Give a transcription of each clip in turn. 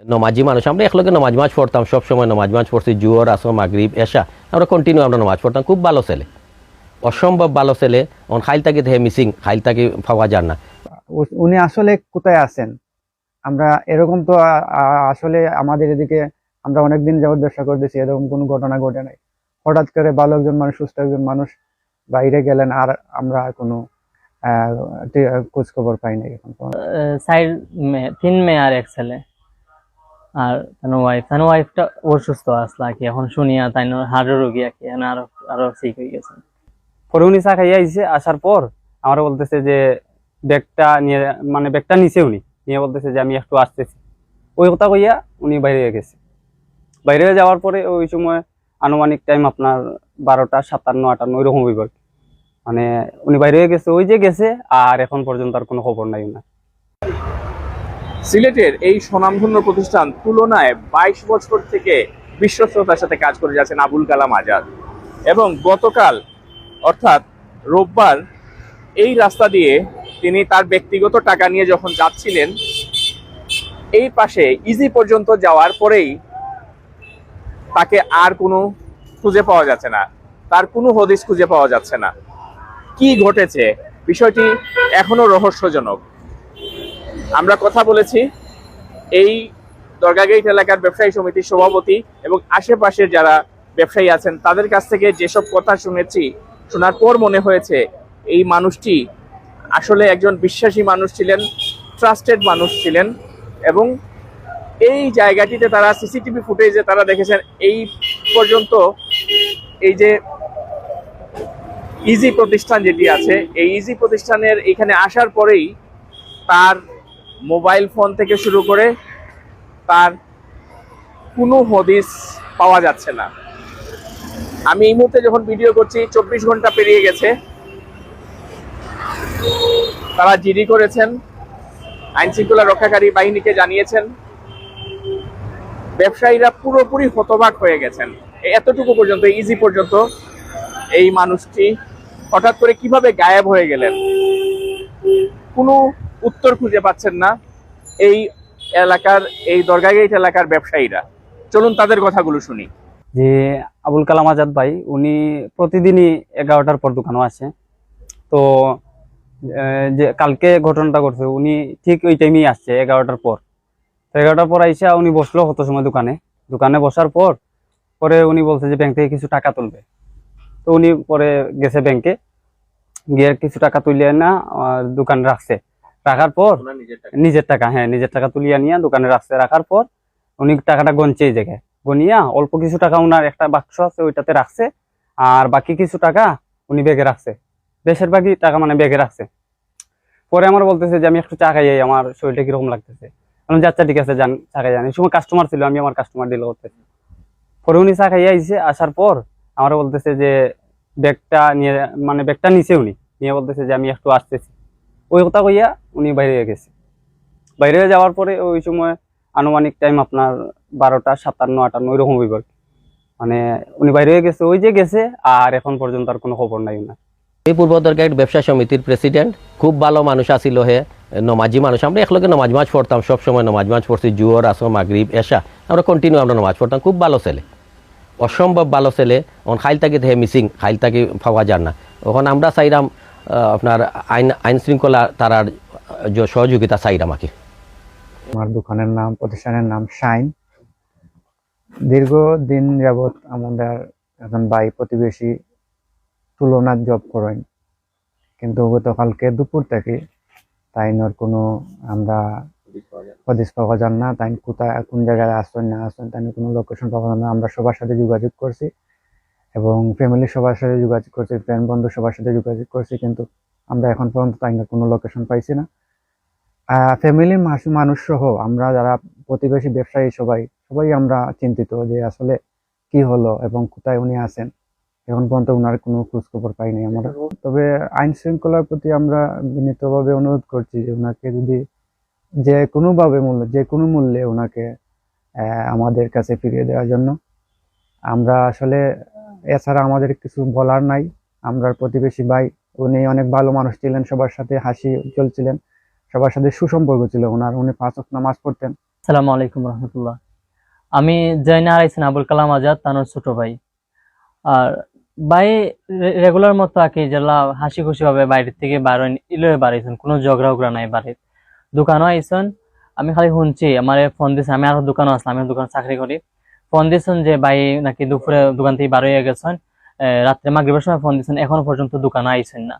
নমাজি মানুষ আমরা একলগে নমাজ মাছ পড়তাম সবসময় নমাজ মাছ পড়ছি জুয়র আসো মাগরিব এসা আমরা কন্টিনিউ আমরা নমাজ পড়তাম খুব ভালো ছেলে। অসম্ভব ভালো ছেলে অন খাইল তাকে হে মিসিং খাইল তাকে পাওয়া যান না। উনি আসলে কোথায় আছেন? আমরা এরকম তো আসলে আমাদের এদিকে আমরা অনেকদিন যাবত ব্যবসা করতেছি এরকম কোনো ঘটনা ঘটে নাই। হঠাৎ করে ভালো একজন মানুষ সুস্থ একজন মানুষ বাইরে গেলেন আর আমরা কোনো আহ, খোঁজ খবর পাই নাই এখন তিন মেয়ে আর এক ছেলে। আর তার ওয়াইফ তার ওয়াইফটা অসুস্থ আসলা কি এখন শুনিয়া তাই হাড়ের রোগী আর কি আরও আরও ঠিক হয়ে গেছে। পরে উনি চা খাইয়া আইসে আসার পর আমরা বলতেছে যে, ব্যাগটা নিয়ে মানে ব্যাগটা নিচে উনি, নিয়ে বলতেছে যে আমি একটু আসতেছি। ওই কথা কইয়া উনি বাইরে গেছে। বাইরে যাওয়ার পরে ওই সময় আনুমানিক টাইম আপনার বারোটা, সাতান্ন, আটান্ন ওইরকম হইব আর মানে উনি বাইরে গেছে, ওই যে গেছে, আর এখন পর্যন্ত আর কোনো খবর নাই না সিলেটের এই স্বনামধন্য প্রতিষ্ঠান তুলনায় বাইশ বছর থেকে বিশ্বস্ততার সাথে কাজ করে যাচ্ছেন আবুল কালাম আজাদ। এবং গতকাল, অর্থাৎ রোববার, এই রাস্তা দিয়ে তিনি তার ব্যক্তিগত টাকা নিয়ে যখন যাচ্ছিলেন, এই পাশে ইজি পর্যন্ত যাওয়ার পরেই তাকে আর কোনো খুঁজে পাওয়া যাচ্ছে না। তার কোনো হদিস খুঁজে পাওয়া যাচ্ছে না। কি ঘটেছে? বিষয়টি এখনও রহস্যজনক। আমরা কথা বলেছি এই দরগাগেট এলাকার ব্যবসায়ী সমিতির সভাপতি এবং আশেপাশের যারা ব্যবসায়ী আছেন, তাদের কাছ থেকে যেসব কথা শুনেছি, শোনার পর মনে হয়েছে এই মানুষটি আসলে একজন বিশ্বাসী মানুষ ছিলেন ট্রাস্টেড মানুষ ছিলেন এবং এই জায়গাটিতে তারা সিসিটিভি ফুটেজে তারা দেখেছেন। এই পর্যন্ত এই যে ইজি প্রতিষ্ঠান যেটি আছে, এই ইজি প্রতিষ্ঠানের এখানে আসার পরেই তার মোবাইল ফোন থেকে শুরু করে তার কোনো হদিস পাওয়া যাচ্ছে না। আমি এই মুহূর্তে যখন ভিডিও করছি, চব্বিশ ঘণ্টা পেরিয়ে গেছে। তারা জিডি করেছেন আইন শৃঙ্খলা রক্ষাকারী বাহিনীকে জানিয়েছেন। ব্যবসায়ীরা পুরোপুরি হতবাক হয়ে গেছেন। এতটুকু পর্যন্ত ইজি পর্যন্ত, এই মানুষটি হঠাৎ করে কীভাবে গায়েব হয়ে গেলেন? কোনো উত্তর খুঁজে পাচ্ছেন না এই এলাকার, এই দরগাগেট এলাকার ব্যবসায়ীরা। চলুন তাদের কথাগুলো শুনি। যে আবুল কালাম আজাদ ভাই, উনি প্রতিদিনই এগারোটার পর দোকানও আসে। তো যে কালকে ঘটনাটা ঘটছে, উনি ঠিক ওই টাইমেই আসছে, এগারোটার পর। তো এগারোটার পর আইসা উনি বসল কত সময় দোকানে। দোকানে বসার পর, পরে উনি বলছে যে ব্যাংক থেকে কিছু টাকা তুলবে। তো উনি পরে গেছে ব্যাংকে, গিয়ে কিছু টাকা তুলিয়ে না দোকানে রাখছে। রাখার পর নিজের টাকা। হ্যাঁ নিজের টাকা তুলিয়া নিয়ে দোকানে রাখছে। রাখার পর উনি টাকাটা গনছে এই জায়গায়। গনিয়া অল্প কিছু টাকা উনার একটা বাক্স আছে ওইটাতে রাখছে। আর বাকি কিছু টাকা উনি ব্যাগে রাখছে। বেশিরভাগই টাকা মানে ব্যাগে রাখছে। পরে আমার বলতেছে যে আমি একটু চা খাই আমার শরীরটা কীরকম লাগতেছে? আমি আচ্ছা ঠিক আছে যান চা খাই যান এই সময় কাস্টমার ছিল আমি আমার কাস্টমার ডিল করতেছি। পরে উনি চা খাইয়ে আইসে আসার পর আমার বলতেছে যে ব্যাগটা নিয়ে মানে ব্যাগটা নিচে উনি। নিয়ে বলতেছে যে আমি একটু আসতেছি। ওই কথা কইয়া উনি বাইরে গেছে। বাইরে যাওয়ার পরে ওই সময় আনুমানিক টাইম আপনার বারোটা সাতান্ন আটান্ন ওইরকম হইব। মানে উনি বাইরে গেছে ওই যে গেছে আর এখন পর্যন্ত আর কোনো খবর নাই না এই পূর্ব দরগাগেট ব্যবসা সমিতির প্রেসিডেন্ট খুব ভালো মানুষ আছিল হে নমাজি মানুষ। আমরা একলগে নমাজ মাছ পড়তাম সবসময় নমাজ মাছ পড়ছি জুয়র আসো মাগরিব এসা আমরা কন্টিনিউ আমরা নমাজ পড়তাম খুব ভালো ছেলে। অসম্ভব ভালো ছেলে অন খাইল হে মিসিং খাইল তাকে পাওয়া যান না। ওখানে আমরা চাইরাম আহ, আপনার আইন আইন শৃঙ্খলা তারার সহযোগিতা চাইরাম আর কি আমার দোকানের নাম, প্রতিষ্ঠানের নাম শাইন। দীর্ঘদিন যাবৎ আমাদের এখন ভাই প্রতিবেশী তুলনার জব করেন। কিন্তু গতকালকে দুপুর থেকে তাইনোর কোনো আমরা হদিস পাওয়া যান না। তাই কোথায়, কোন জায়গায় আসছেন না আসছেন তাই কোনো লোকেশন পাওয়া যান না। আমরা সবার সাথে যোগাযোগ করছি। এবং ফ্যামিলি সবার সাথে যোগাযোগ করছি ফ্রেন্ড বন্ধু সবার সাথে যোগাযোগ করছি, কিন্তু আমরা এখন পর্যন্ত তাইনোর কোনো লোকেশন পাইছি না। ফ্যামিলির মানুষ সহ আমরা যারা প্রতিবেশী ব্যবসায়ী সবাই সবাই আমরা চিন্তিত যে আসলে কি হলো এবং কোথায় উনি আছেন। এখন পর্যন্ত ওনার কোনো খোঁজখবর পাইনি আমরা। তবে আইন শৃঙ্খলার প্রতি আমরা বিনীতভাবে অনুরোধ করছি যে ওনাকে যদি যে কোনোভাবে মূল্য, যে কোনো মূল্যে ওনাকে আমাদের কাছে ফিরিয়ে দেওয়ার জন্য। আমরা আসলে এছাড়া আমাদের কিছু বলার নাই। আমরা প্রতিবেশী ভাই, উনি অনেক ভালো মানুষ ছিলেন, সবার সাথে হাসি চলছিলেন, সবার সাথে সুসম্পর্ক ছিল ওনার, উনি পাঁচ নামাজ পড়তেন। আসসালামু আলাইকুম রহমতুল্লাহ। আমি জয়না আরাইছেন আবুল কালাম আজাদ, তানোর ছোট ভাই। আর ভাই রেগুলার মতো আঁকি যেলা হাসি খুশি ভাবে বাইরের থেকে বার ইলে বাড়াইছেন, কোনো ঝগড়া উগড়া নাই বাড়ির। দোকানও আইসন, আমি খালি শুনছি, আমার ফোন দিয়েছে আমি আরও দোকানও আসলাম আমি দোকান চাকরি করি। ফোন দিয়েছেন যে ভাই নাকি দুপুরে দোকান থেকে বার হয়ে গেছেন রাত্রে মাগরিবের সময় ফোন দিয়েছেন, এখনও পর্যন্ত দোকানে আইছেন না।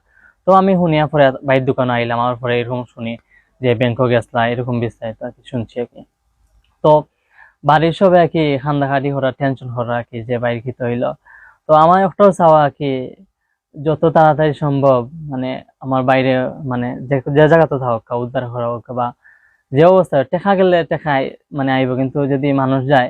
তো আমি শুনিয়া পরে বাইরের দোকানে আইলাম, আমার পরে এরকম শুনি যে ব্যাংকক গেছলা, এরকম বিস্তারিত আর কি শুনছি আর কি। তো বাড়ির সবাই আর কি খান্দাখাটি করা টেনশন করা আর কি, যে বাইরে কি হইল। তো আমার একটাও চাওয়া আর কি, যত তাড়াতাড়ি সম্ভব মানে আমার বাইরে মানে যে জায়গাতে থাকুক উদ্ধার করা হোক বা যে অবস্থা টেকা গেলে টেকায় মানে আইব। কিন্তু যদি মানুষ যায়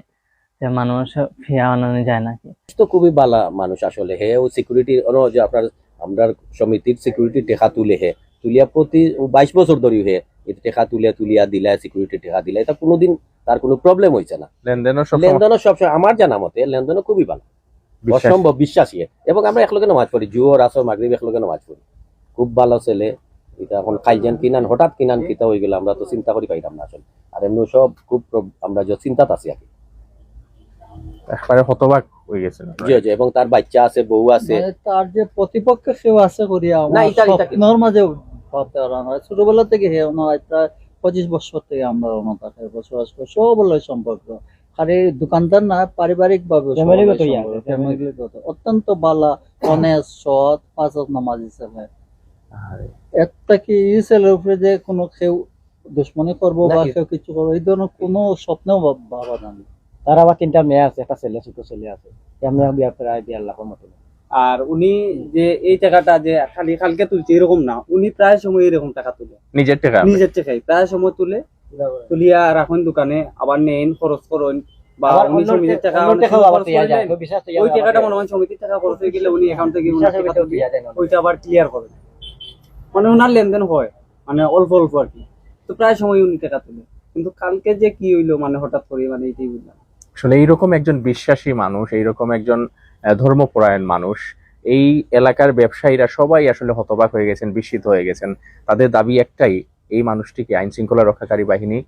যে মানুষ ফিয়া যায় নাকি? তো খুবই ভালো মানুষ আসলে। হে ও সিকিউরিটি যে আপনার আমরা সমিতির সিকিউরিটি টেকা তুলে হে। তুলিয়া প্রতি বাইশ বছর ধরে হে। টেকা তুলিয়া তুলিয়া দিলা সিকিউরিটি টেকা দিলা এটা কোনোদিন তার কোনো প্রবলেম হয়েছে না। লেনদেনও লেনদেনও সবসময় আমার জানা মতে লেনদেনও খুবই ভালো অসম্ভব বিশ্বাসী এবং আমরা একলগে নামাজ পড়ি জুয়োর আসর মাগরিব একলগে নামাজ পড়ি। খুব ভালো ছেলে। এটা এখন খাইজান কিনান হঠাৎ কিনান কিতা হয়ে গেলে আমরা তো চিন্তা করি পাইতাম না আসলে। আর এমনি সব খুব আমরা যে চিন্তাত আছি আর কি। একবারে হতবাক হয়ে গেছেন জি জি এবং তার বাচ্চা আছে বউ আছে। মানে তার যে প্রতিপক্ষ সেও আছে করিয়া না, ইটা মাঝে ভাবতে পারা হয়। ছোটবেলা থেকে হে নয় প্রায় পঁচিশ বছর থেকে আমরা ওনার বসবাস করি সবলয় সম্পর্ক। আর এই দোকানদার না পারিবারিক ভাবে ফ্যামিলিগত ফ্যামিলিগত। অত্যন্ত বালা অনেস সৎ পাঁচ নামাজি ছেলে। একটা কি এই ছেলের উপরে যে কোনো কেউ দুশ্মনী করব বা কেউ কিছু করব এই ধরনের কোনো স্বপ্নেও ভাবা যায় না। তার আবার তিনটা মেয়ে আছে একটা ছেলে ছোট ছেলে আছে। এমনি বিয়া প্রায় দেড় লাখের মতো। আর উনি যে এই টাকাটা যে খালি কালকে তুলছে এরকম না। উনি প্রায় সময় এরকম টাকা তুলে। নিজের টাকা নিজের টাকাই। প্রায় সময় তুলে। তুলিয়া রাখুন দোকানে আবার নেন খরচ করুন। বা উনি সমিতির টাকা খরচ ওই টাকাটা মনে হয় সমিতির টাকা হয়ে গেলে উনি অ্যাকাউন্ট থেকে। ওইটা আবার ক্লিয়ার করেন মানে ওনার লেনদেন হয়। মানে অল্প অল্প আর কি। তো প্রায় সময় উনি টাকা তুলে। কিন্তু কালকে যে কি হইল মানে হঠাৎ করে মানে এটাই বুঝলাম। আসলে এইরকম একজন বিশ্বাসী মানুষ, এইরকম একজন ধর্মপরায়ণ মানুষ, এই এলাকার ব্যবসায়ীরা সবাই আসলে হতবাক হয়ে গেছেন, বিস্মিত হয়ে গেছেন। তাদের দাবি একটাই, এই মানুষটিকে আইন শৃঙ্খলা রক্ষাকারী বাহিনী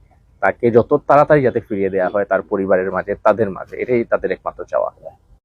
তাকে যত তাড়াতাড়ি যাতে ফিরিয়ে দেওয়া হয় তার পরিবারের মাঝে, তাদের মাঝে, এটাই তাদের একমাত্র চাওয়া।